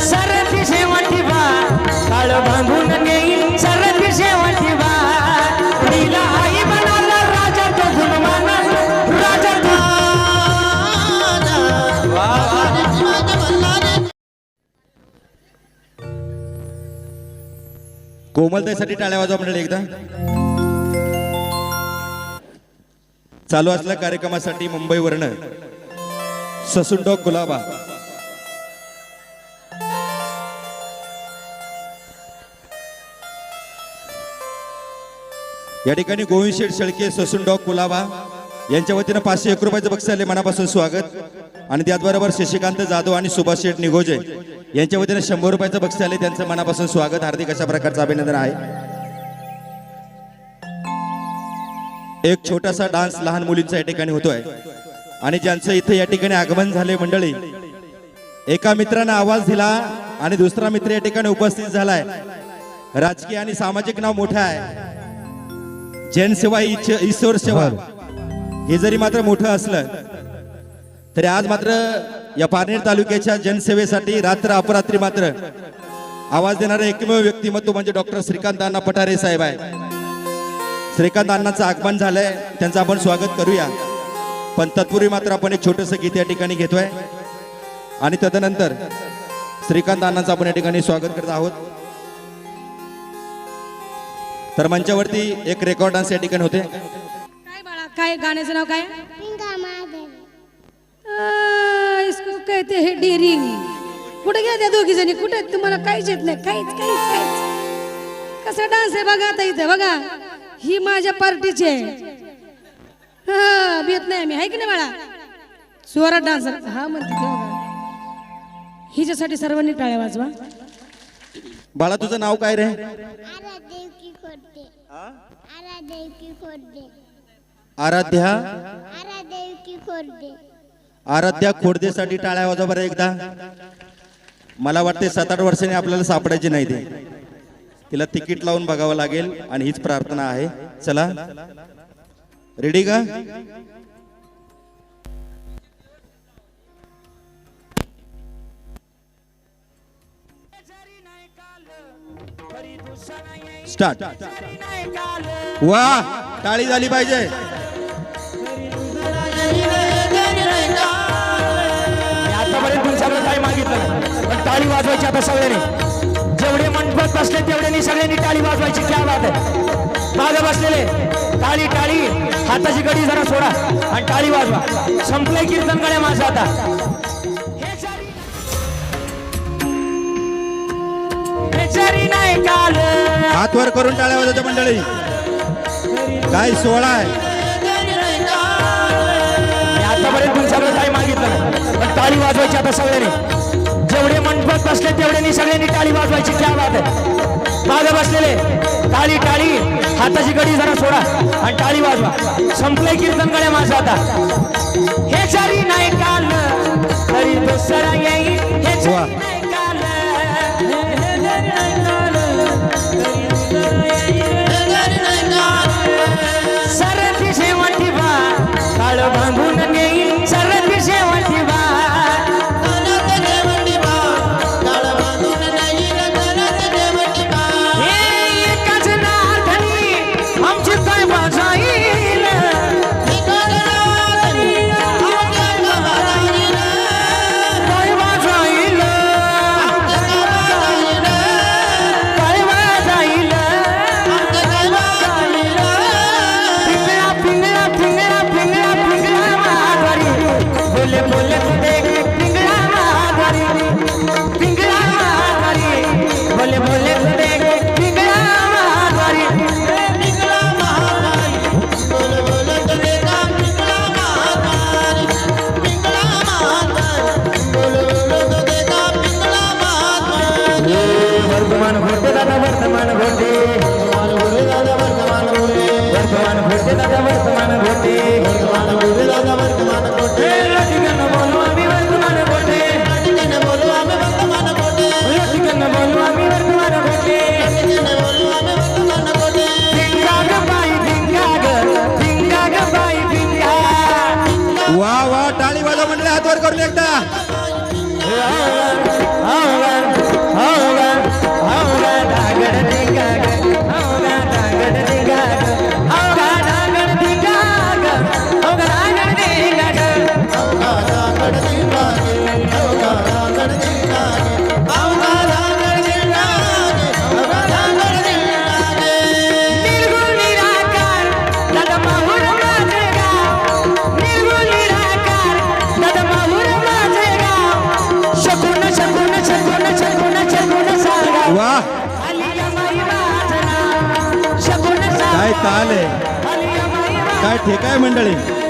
सरती शेवटी बा. काळ सरती शेवटी बा. तिला आई राजा तो राजा कोमलताईसाठी टाळ्या वाजवा मंडळी एकदा. चालू असलेल्या कार्यक्रमासाठी मुंबईवरनं ससुंडो गुलाबा. या ठिकाणी गोविंद शेठ शेळके ससून डॉग कुलाबा यांच्या वतीनं पाचशे एक रुपयाचं बक्षीस आले मनापासून स्वागत. आणि त्याचबरोबर शशिकांत जाधव आणि सुभाष शेठ निगोजे यांच्या वतीनं शंभर रुपयाचं बक्षीस आले त्यांचं मनापासून स्वागत. हार्दिक अशा प्रकारचं अभिनंदन आहे. एक छोटासा डान्स लहान मुलींचा या ठिकाणी होतोय. आणि ज्यांचं इथे या ठिकाणी आगमन झाले मंडळी एका मित्रानं आवाज दिला आणि दुसरा मित्र या ठिकाणी उपस्थित झालाय. राजकीय आणि सामाजिक नाव मोठं आहे. जनसेवा ईश्वर सेवा. हे जरी मात्र मोठं असलं तरी आज मात्र या पारनेर तालुक्याच्या जनसेवेसाठी रात्र अपरात्री मात्र आवाज देणारा एकमेव व्यक्तिमत्व म्हणजे डॉक्टर श्रीकांत अण्णा पठारे साहेब आहे श्रीकांत अण्णांचं आगमन झालंय त्यांचं आपण स्वागत करूया. पण तत्पूर्वी मात्र आपण एक छोटंसं गीत या ठिकाणी घेतोय. आणि तदनंतर श्रीकांत अण्णांचं आपण या ठिकाणी स्वागत करत आहोत. तर मंचावरती एक रेकॉर्ड डान्स या ठिकाणी होते. काय बाळा काय गाण्याचं नाव काय? आ, इसको कहते हे डेरिंग. कुठे गेल्या त्या दोघी जणी? कुठे आहेत? तुम्हाला काहीच येत नाही. काहीच काहीच काहीच. कसा डान्स आहे बघा आता इथे बघा. ही माझ्या पार्टीची आहे. हा भेट नाही मी आहे की नाही बाळा? जोरात डान्स हा म्हणते ते बघा. हिच्यासाठी सर्वांनी टाळ्या वाजवा. बाळा तुझं नाव काय रे? आराध्या? आराध्या खोडदेसाठी टाळ्या वाजवा बरं एकदा. मला वाटते सात आठ वर्षांनी आपल्याला सापडायची नाही ते. तिला तिकीट लावून बघावं लागेल आणि हीच प्रार्थना आहे. चला. रेडी का? स्टार्ट वा टाळी झाली पाहिजे. आतापर्यंत तुमच्याकडे काही मागितलं पण टाळी वाजवायची आता सगळ्यांनी. जेवढे मंडपात बसले तेवढ्यांनी सगळ्यांनी टाळी वाजवायची क्या बात आहे. मागे बसलेले टाळी टाळी. हाताची गडी जरा सोडा आणि टाळी वाजवा. संपलंय कीर्तन गड्या माझं आता. जरी नाही काल. हात वर करून टाळ्या वाजवच्या मंडळी. काय सोहळा आहे. आतापर्यंत तुमच्याकडे काही मागितलं नाही. पण टाळी वाजवायची आता सगळ्यांनी. जेवढे मंडपात बसले तेवढ्यांनी सगळ्यांनी टाळी वाजवायची. क्या बात आहे. मागे बसलेले. टाळी टाळी. हाताची गडी जरा सोडा आणि टाळी वाजवा. संपलंय कीर्तन गड्या माझं आता. हे जरी नाही काल तरी दुसरा येईल. एकदा हे काय मंडळी?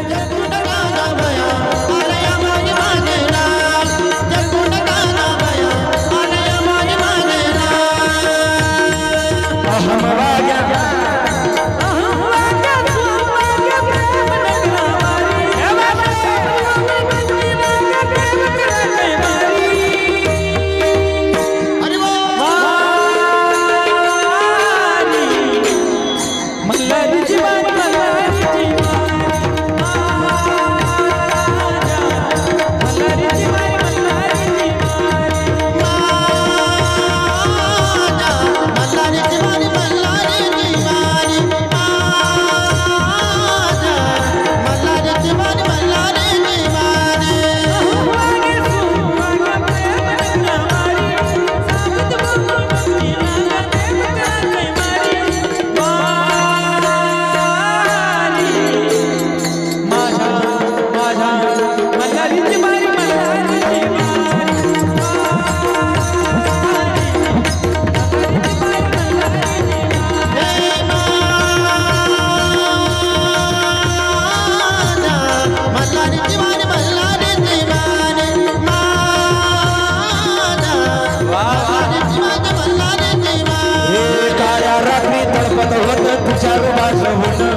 तुषार वाजवून.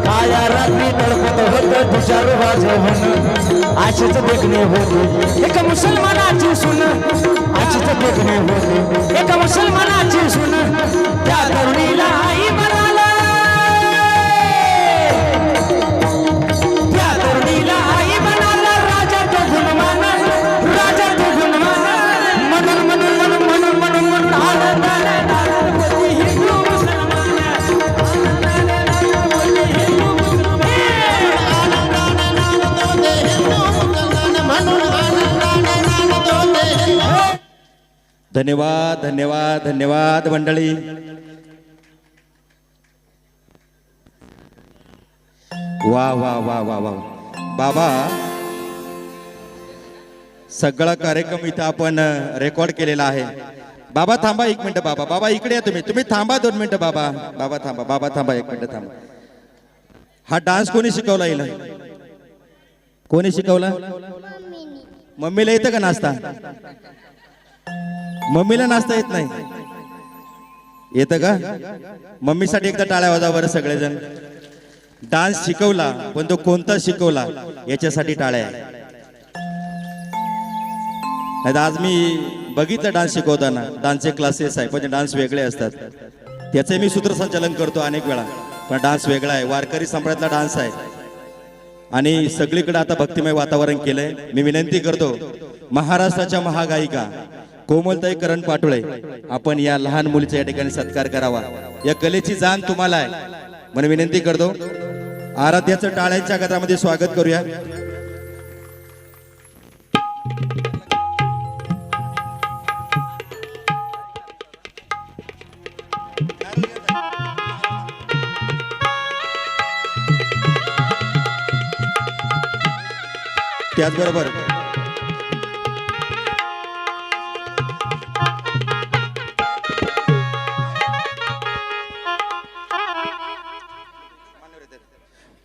काळ्या रात्री तडपत होत तुषार वाजवून. आशीच देखणे होते. एका मुसलमानाची सुन. आशीच देखणे होते. एका मुसलमानाची सुन. त्या तरुणी धन्यवाद धन्यवाद धन्यवाद मंडळी. वा वा वा वा वा. बाबा सगळा कार्यक्रम इथं आपण रेकॉर्ड केलेला आहे. बाबा थांबा एक मिनिट बाबा. बाबा इकडे या तुम्ही. तुम्ही थांबा दोन मिनिटं बाबा. बाबा थांबा बाबा थांबा एक मिनिट थांबा. हा डान्स कोणी शिकवला येईल कोणी शिकवला? मम्मीला येतं का नाचता मम्मीला नाचता येत नाही. येतं का? मम्मीसाठी एकदा टाळ्या वाजा बरं सगळेजण. डान्स शिकवला पण तो कोणता शिकवला याच्यासाठी टाळ्या आहे. आज मी बघितलं डान्स शिकवताना. डान्सचे क्लासेस आहे पण डान्स वेगळे असतात. त्याचे मी सूत्रसंचालन करतो अनेक वेळा. पण डान्स वेगळा आहे. वारकरी संप्रदायातला डान्स आहे. आणि सगळीकडे आता भक्तिमय वातावरण केलंय. मी विनंती करतो महाराष्ट्राच्या महागायिका कोमलताई करण पाटोळे आपण या लहान मुलीचा या ठिकाणी सत्कार करावा. या कलेची जाण तुम्हाला आहे. म्हणून विनंती करतो आराध्याचं टाळ्यांच्या गटामध्ये स्वागत करूया. त्याचबरोबर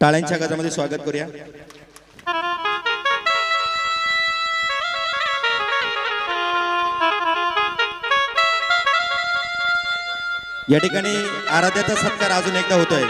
टाळ्यांच्या गजामध्ये स्वागत करूया. या ठिकाणी आराध्याचा सत्कार अजून एकदा होतोय.